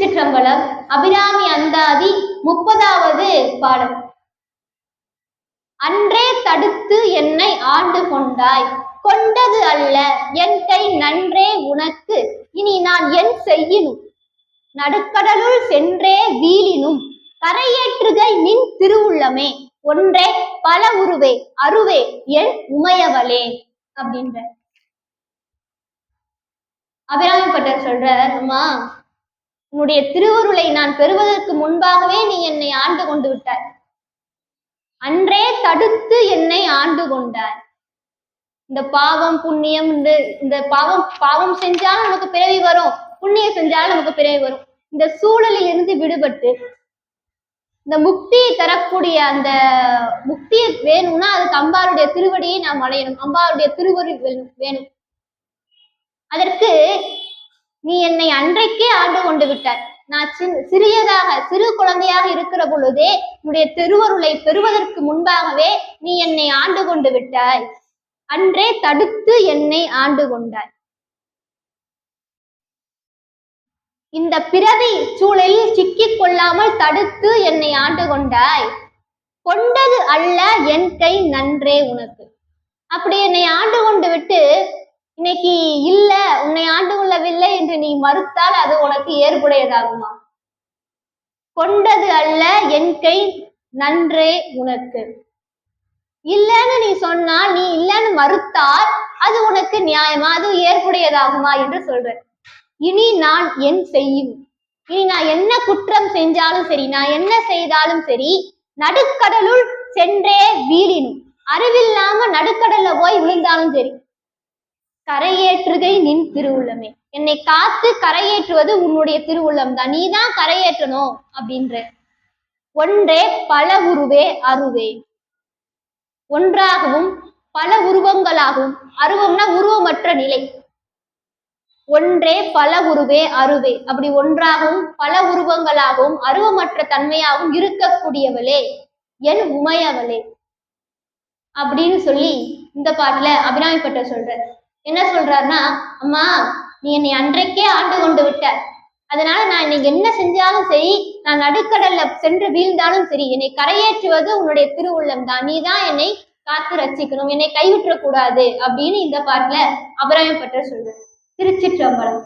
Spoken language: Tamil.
திருச்சிற்றம்பலம் அபிராமி அந்தாதி முப்பதாவது பாடல். அன்றே தடுத்து என்னை ஆண்டு கொண்டாய் கொண்டது அல்ல என் கை நன்றே உனக்கு இனி நான் என் செய்யினும். நடுக்கடலுள் சென்றே வீழினும் கரையேற்றுகை நின் திருவுள்ளமே ஒன்றே பல உருவே அருவே என் உமையவளே அப்படின்ற அபிராமி பட்டர் அம்மா உன்னுடைய திருவருளை நான் பெறுவதற்கு முன்பாகவே நீ என்னை ஆண்டு கொண்டு விட்டாய். அன்றே தடுத்து என்னை ஆண்டு கொண்டாய். இந்த பாவம் புண்ணியம் இந்த இந்த பாவம் பாவம் செஞ்சாலும் நமக்கு பிறவி வரும் புண்ணியம் செஞ்சாலும் நமக்கு பிறவி வரும். இந்த சூழலில் இருந்து விடுபட்டு இந்த முக்தியை தரக்கூடிய அந்த முக்தியை வேணும்னா அதுக்கு அம்பாருடைய திருவடியை நாம் அடையணும். அம்பாருடைய திருவருள் வேணும் வேணும். அதற்கு நீ என்னை அன்றைக்கே ஆண்டு கொண்டு விட்டாய். நான் சின் சிறியதாக சிறு குழந்தையாக இருக்கிற பொழுதே உன்னுடைய திருவருளை பெறுவதற்கு முன்பாகவே நீ என்னை ஆண்டு கொண்டு விட்டாய். அன்றே தடுத்து என்னை ஆண்டு கொண்டாய். இந்த பிறவி சூழலில் சிக்கிக் கொள்ளாமல் தடுத்து என்னை ஆண்டு கொண்டாய். கொண்டது அல்ல என் கை நன்றே உனக்கு. அப்படி என்னை ஆண்டு கொண்டு விட்டு இன்னைக்கு இல்ல உன்னை ஆண்டு என்று நீ மறுத்தால் அது உனக்கு ஏற்புடையதாகுமா? கொண்டது அல்ல என் கை நன்றே உனக்கு. இல்லைன்னு நீ சொன்னா நீ இல்லைன்னு மறுத்தால் அது உனக்கு நியாயமா? அது ஏற்புடையதாகுமா என்று சொல்ற இனி நான் என் செய்யும். இனி நான் என்ன குற்றம் செஞ்சாலும் சரி நான் என்ன செய்தாலும் சரி நடுக்கடலுள் சென்றே வீழினும். அறிவில்லாம நடுக்கடல்ல போய் விழுந்தாலும் சரி கரையேற்றுகை நின் திருவுள்ளமே. என்னை காத்து கரையேற்றுவது உன்னுடைய திருவுள்ளம் தான் நீ தான் கரையேற்றணும் அப்படின்ற. ஒன்றே பல உருவே அருவே. ஒன்றாகவும் பல உருவங்களாகவும். அருவம்னா உருவமற்ற நிலை. ஒன்றே பல உருவே அருவே. அப்படி ஒன்றாகவும் பல உருவங்களாகவும் அருவமற்ற தன்மையாகவும் இருக்கக்கூடியவளே என் உமையவளே. அப்படின்னு சொல்லி இந்த பாட்டுல அபிராமிப்பட்ட சொல்ற என்ன சொல்றாருன்னா அம்மா நீ என்னை அன்றைக்கே ஆண்டு கொண்டு விட்ட. அதனால நான் இன்னைக்கு என்ன செஞ்சாலும் சரி நான் நடுக்கடல்ல சென்று வீழ்ந்தாலும் சரி என்னை கரையேற்றுவது உன்னுடைய திருவுள்ளம் தான். நீ தான் என்னை காத்து ரசிக்கணும். என்னை கைவிட்டுற கூடாது அப்படின்னு இந்த பாட்டுல அபிராமிப்பட்டர் சொல்ற திருச்சிற்றம்பலம்.